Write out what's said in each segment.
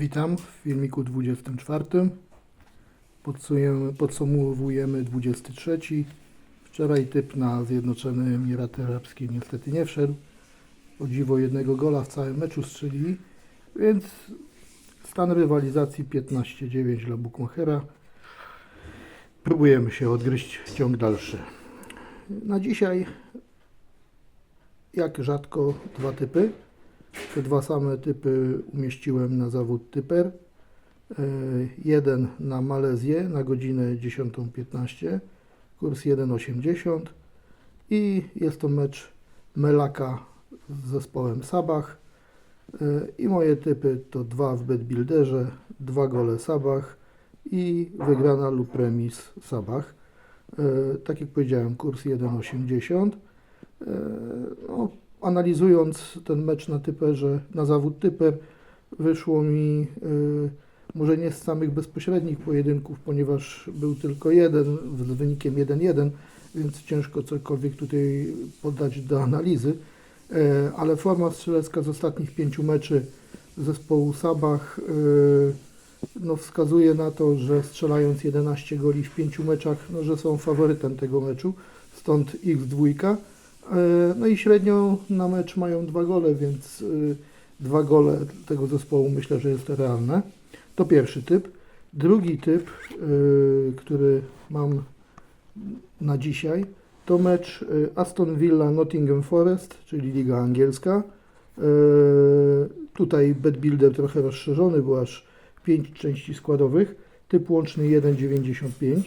Witam w filmiku 24. Podsumujemy, podsumowujemy 23. Wczoraj typ na Zjednoczone Emiraty Arabskie niestety nie wszedł. O dziwo jednego gola w całym meczu strzelili, więc stan rywalizacji 15-9 dla Bukmachera. Próbujemy się odgryźć ciąg dalszy. Na dzisiaj, jak rzadko, dwa typy. Te dwa same typy umieściłem na zawód typer. E, Jeden na Malezję na godzinę 10.15, kurs 1.80 i jest to mecz Melaka z zespołem Sabach. E, I moje typy to dwa w Betbuilderze, dwa gole Sabach i wygrana lub remis Sabach. E, Tak jak powiedziałem, kurs 1.80. E, No, analizując ten mecz na typerze, na zawód typer, wyszło mi y, może nie z samych bezpośrednich pojedynków, ponieważ był tylko jeden z wynikiem 1-1, więc ciężko cokolwiek tutaj poddać do analizy, E, ale forma strzelecka z ostatnich pięciu meczy zespołu Sabach y, no, wskazuje na to, że strzelając 11 goli w pięciu meczach, no, że są faworytem tego meczu, stąd x2. E, No i średnio na mecz mają dwa gole, więc y, dwa gole tego zespołu myślę, że jest realne. To pierwszy typ. Drugi typ, y, który mam na dzisiaj, to mecz Aston Villa Nottingham Forest, czyli Liga Angielska. E, Tutaj BetBuilder trochę rozszerzony, było aż 5 części składowych. Typ łączny 1,95.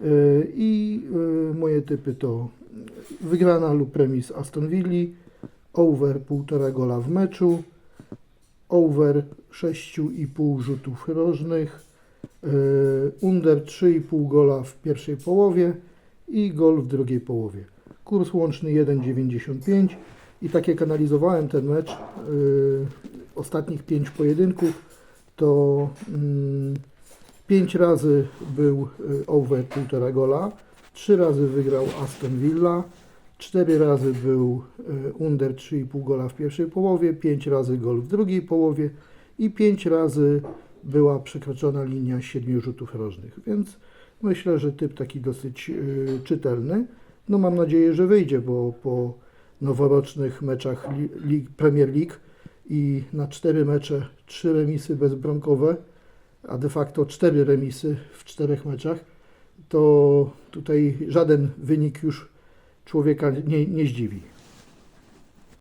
E, I y, moje typy to wygrana lub remis Aston Villa, over 1,5 gola w meczu, over 6,5 rzutów rożnych, yy, under 3,5 gola w pierwszej połowie i gol w drugiej połowie. Kurs łączny 1,95 i tak jak analizowałem ten mecz, ostatnich 5 pojedynków, to 5 razy był yy, over 1,5 gola, 3 razy wygrał Aston Villa, 4 razy był e, under 3,5 gola w pierwszej połowie, 5 razy gol w drugiej połowie i 5 razy była przekroczona linia 7 rzutów rożnych. Więc myślę, że typ taki dosyć y, czytelny. No mam nadzieję, że wyjdzie, bo po noworocznych meczach Premier League i na 4 mecze 3 remisy bezbramkowe, a de facto 4 remisy w 4 meczach, to tutaj żaden wynik już człowieka nie, nie zdziwi.